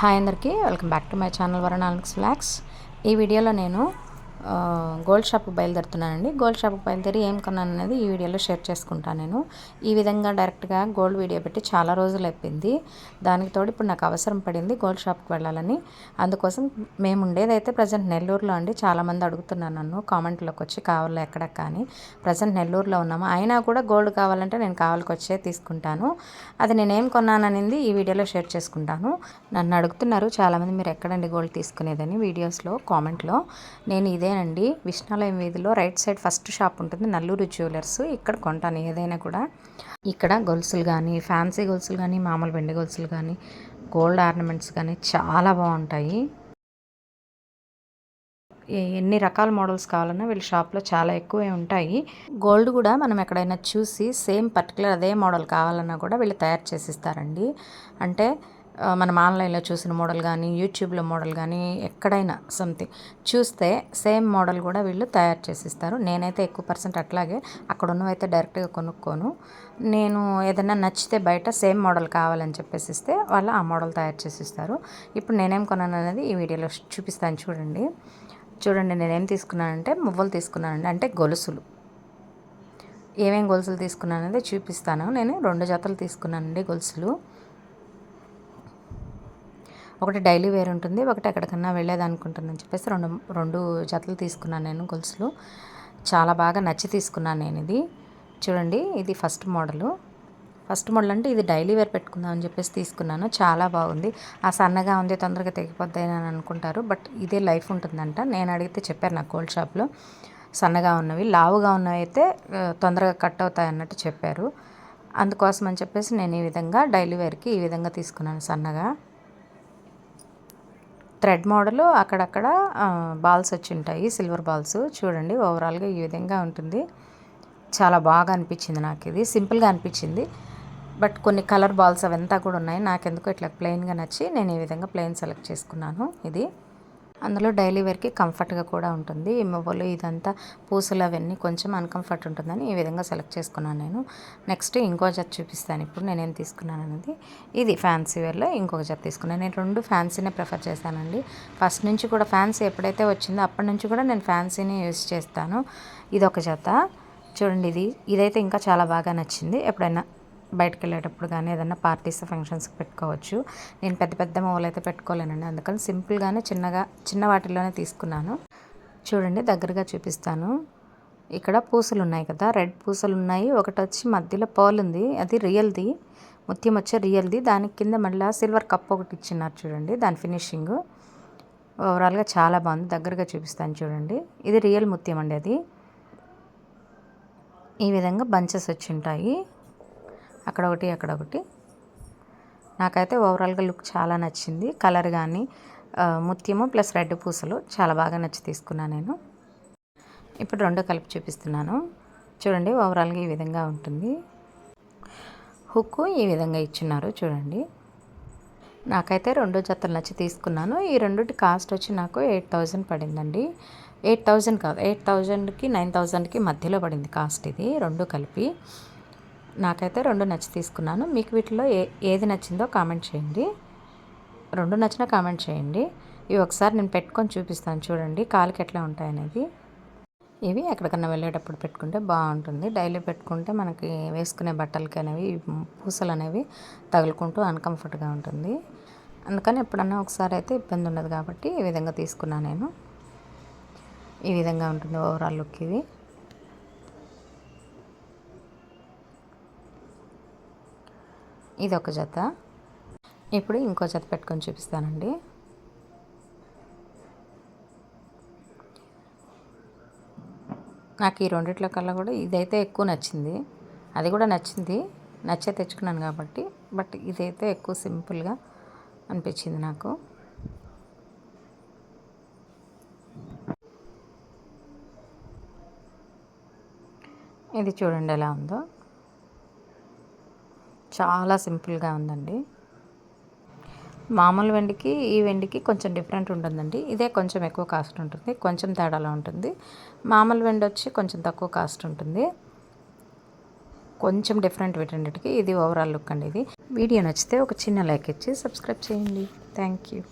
Hi అందరికీ welcome back to my channel వరణాలక్స్ ఫ్లాక్స్ ఈ వీడియోలో నేను గోల్డ్ షాప్కి బయలుదేరుతున్నానండి. గోల్డ్ షాప్కి బయలుదేరి ఏం కొన్నాను అనేది ఈ వీడియోలో షేర్ చేసుకుంటాను నేను. ఈ విధంగా డైరెక్ట్గా గోల్డ్ వీడియో పెట్టి చాలా రోజులు అయిపోయింది. దానికి తోడు ఇప్పుడు నాకు అవసరం పడింది గోల్డ్ షాప్కి వెళ్ళాలని. అందుకోసం మేము ఉండేదైతే ప్రజెంట్ నెల్లూరులో అండి. చాలామంది అడుగుతున్నాను నన్ను కామెంట్లోకి వచ్చి కావాలో ఎక్కడ కానీ. ప్రజెంట్ నెల్లూరులో ఉన్నాము. అయినా కూడా గోల్డ్ కావాలంటే నేను కావాలకి వచ్చే తీసుకుంటాను. అది నేనేం కొన్నాననేది ఈ వీడియోలో షేర్ చేసుకుంటాను. నన్ను అడుగుతున్నారు చాలామంది మీరు ఎక్కడండి గోల్డ్ తీసుకునేదని? వీడియోస్లో కామెంట్లో. నేను ఇదే ఇదేనండి విష్ణాలయం వీధిలో రైట్ సైడ్ ఫస్ట్ షాప్ ఉంటుంది నల్లూరు జ్యువెలర్స్. ఇక్కడ కొంటాను ఏదైనా కూడా. ఇక్కడ గొలుసులు కానీ ఫ్యాన్సీ గొలుసులు కానీ మామూలు వెండి గొలుసులు కానీ గోల్డ్ ఆర్నమెంట్స్ కానీ చాలా బాగుంటాయి. ఎన్ని రకాల మోడల్స్ కావాలన్నా వీళ్ళ షాప్లో చాలా ఎక్కువే ఉంటాయి. గోల్డ్ కూడా మనం ఎక్కడైనా చూసి సేమ్ పర్టికులర్ అదే మోడల్ కావాలన్నా కూడా వీళ్ళు తయారు చేసి ఇస్తారండి అంటే మనం ఆన్లైన్లో చూసిన మోడల్ కానీ యూట్యూబ్లో మోడల్ కానీ ఎక్కడైనా సంథింగ్ చూస్తే సేమ్ మోడల్ కూడా వీళ్ళు తయారు చేసిస్తారు. నేనైతే ఎక్కువ పర్సెంట్ అట్లాగే అక్కడ ఉన్నవైతే డైరెక్ట్గా కొనుక్కోను. నేను ఏదైనా నచ్చితే బయట సేమ్ మోడల్ కావాలని చెప్పేసి ఇస్తే వాళ్ళు ఆ మోడల్ తయారు చేసిస్తారు. ఇప్పుడు నేనేం కొన్నాను అనేది ఈ వీడియోలో చూపిస్తాను చూడండి. చూడండి నేనేం తీసుకున్నానంటే మువ్వలు తీసుకున్నానండి. అంటే గొలుసులు. ఏమేం గొలుసులు తీసుకున్నాను అనేది చూపిస్తాను. నేను రెండు జతలు తీసుకున్నానండి గొలుసులు. ఒకటి డైలీ వేర్ ఉంటుంది ఒకటి ఎక్కడికన్నా వెళ్ళేదనుకుంటుందని చెప్పేసి రెండు రెండు జతలు తీసుకున్నాను నేను గొలుసులు. చాలా బాగా నచ్చి తీసుకున్నాను నేను ఇది. చూడండి ఇది ఫస్ట్ మోడలు. ఫస్ట్ మోడల్ అంటే ఇది డైలీ వేర్ పెట్టుకుందాం అని చెప్పేసి తీసుకున్నాను. చాలా బాగుంది. ఆ సన్నగా ఉంది తొందరగా తెగిపోద్ది అని అనుకుంటారు బట్ ఇదే లైఫ్ ఉంటుందంట. నేను అడిగితే చెప్పారు నాకు గోల్డ్ షాప్లో. సన్నగా ఉన్నవి లావుగా ఉన్నవి అయితే తొందరగా కట్ అవుతాయి అన్నట్టు చెప్పారు. అందుకోసం అని చెప్పేసి నేను ఈ విధంగా డైలీ వేర్కి ఈ విధంగా తీసుకున్నాను సన్నగా. థ్రెడ్ మోడల్ అక్కడక్కడ బాల్స్ వచ్చి ఉంటాయి. Silver balls. చూడండి ఓవరాల్గా ఈ విధంగా ఉంటుంది. చాలా బాగా అనిపించింది నాకు ఇది. సింపుల్గా అనిపించింది. బట్ కొన్ని కలర్ బాల్స్ అవంతా కూడా ఉన్నాయి. నాకెందుకు ఇట్లా ప్లెయిన్గా నచ్చి నేను ఈ విధంగా ప్లెయిన్ సెలెక్ట్ చేసుకున్నాను ఇది. అందులో డైలీ వేర్కి కంఫర్ట్గా కూడా ఉంటుంది. ఈ ఇదంతా పూసలు అవన్నీ కొంచెం అన్కంఫర్ట్ ఉంటుందని ఈ విధంగా సెలెక్ట్ చేసుకున్నాను నేను. నెక్స్ట్ ఇంకో జత చూపిస్తాను. ఇప్పుడు నేనేం తీసుకున్నాను అనేది ఇది ఫ్యాన్సీ వేర్లో ఇంకొక జత తీసుకున్నాను. నేను రెండు ఫ్యాన్సీనే ప్రిఫర్ చేశానండి ఫస్ట్ నుంచి కూడా ఫ్యాన్సీ ఎప్పుడైతే వచ్చిందో అప్పటి నుంచి కూడా నేను ఫ్యాన్సీని యూస్ చేస్తాను. ఇది ఒక జత. చూడండి ఇది ఇదైతే ఇంకా చాలా బాగా నచ్చింది. ఎప్పుడైనా బయటకు వెళ్ళేటప్పుడు కానీ ఏదైనా పార్టీస్ ఫంక్షన్స్కి పెట్టుకోవచ్చు. నేను పెద్ద పెద్ద మొబైల్ అయితే పెట్టుకోలేనండి. అందుకని సింపుల్గానే చిన్నగా చిన్న వాటిలోనే తీసుకున్నాను. చూడండి దగ్గరగా చూపిస్తాను. ఇక్కడ పూసలు ఉన్నాయి కదా రెడ్ పూసలు ఉన్నాయి ఒకటి వచ్చి మధ్యలో పర్ల్ ఉంది. అది రియల్ది ముత్యం వచ్చే రియల్ది దాని కింద మళ్ళీ సిల్వర్ కప్ ఒకటి ఇచ్చినారు చూడండి దాని ఫినిషింగ్ ఓవరాల్గా చాలా బాగుంది. దగ్గరగా చూపిస్తాను చూడండి. ఇది రియల్ ముత్యం అండి అది. ఈ విధంగా బంచెస్ వచ్చి ఉంటాయి. అక్కడ ఒకటి అక్కడ ఒకటి నాకైతే ఓవరాల్గా లుక్ చాలా నచ్చింది. కలర్ కానీ ముత్యము ప్లస్ రెడ్ పూసలు చాలా బాగా నచ్చి తీసుకున్నాను నేను. ఇప్పుడు రెండో కలిపి చూపిస్తున్నాను. చూడండి ఓవరాల్గా ఈ విధంగా ఉంటుంది. హుక్ ఈ విధంగా ఇచ్చున్నారు చూడండి. నాకైతే రెండు జతలు నచ్చి తీసుకున్నాను. ఈ రెండుటి కాస్ట్ వచ్చి నాకు ఎయిట్ థౌజండ్ పడిందండి. ఎయిట్ థౌజండ్ కాదు ఎయిట్ థౌజండ్కి నైన్ థౌజండ్కి మధ్యలో పడింది కాస్ట్ ఇది రెండు కలిపి. నాకైతే రెండు నచ్చి తీసుకున్నాను. మీకు వీటిలో ఏ ఏది నచ్చిందో కామెంట్ చేయండి. రెండు నచ్చిన కామెంట్ చేయండి. ఇవి ఒకసారి నేను పెట్టుకొని చూపిస్తాను చూడండి కాలుకి ఎట్లా ఉంటాయనేది ఇవి ఎక్కడికన్నా వెళ్ళేటప్పుడు పెట్టుకుంటే బాగుంటుంది. డైలీ పెట్టుకుంటే మనకి వేసుకునే బట్టలకి అనేవి పూసలు అనేవి తగులుకుంటూ అన్కంఫర్ట్గా ఉంటుంది. అందుకని ఎప్పుడన్నా ఒకసారి అయితే ఇబ్బంది ఉండదు కాబట్టి ఈ విధంగా తీసుకున్నాను నేను. ఈ విధంగా ఉంటుంది ఓవరాల్ లుక్ ఇది. ఇది ఒక జత. ఇప్పుడు ఇంకో జత పెట్టుకొని చూపిస్తానండి. నాకు ఈ రెండిట్లో కల్లా కూడా ఇదైతే ఎక్కువ నచ్చింది. అది కూడా నచ్చింది. నచ్చే తెచ్చుకున్నాను కాబట్టి బట్ ఇదైతే ఎక్కువ సింపుల్గా అనిపించింది నాకు. ఇది చూడండి ఎలా ఉందో. చాలా సింపుల్గా ఉందండి. మామూలు వెండికి ఈ వెండికి కొంచెం డిఫరెంట్ ఉంటుందండి. ఇదే కొంచెం ఎక్కువ కాస్ట్ ఉంటుంది కొంచెం తేడాలో ఉంటుంది. మామూలు వెండి వచ్చి కొంచెం తక్కువ కాస్ట్ ఉంటుంది. కొంచెం డిఫరెంట్ వీటన్నిటికీ ఇది ఓవరాల్ లుక్ అండి ఇది. వీడియో నచ్చితే ఒక చిన్న లైక్ ఇచ్చి సబ్స్క్రైబ్ చేయండి. Thank you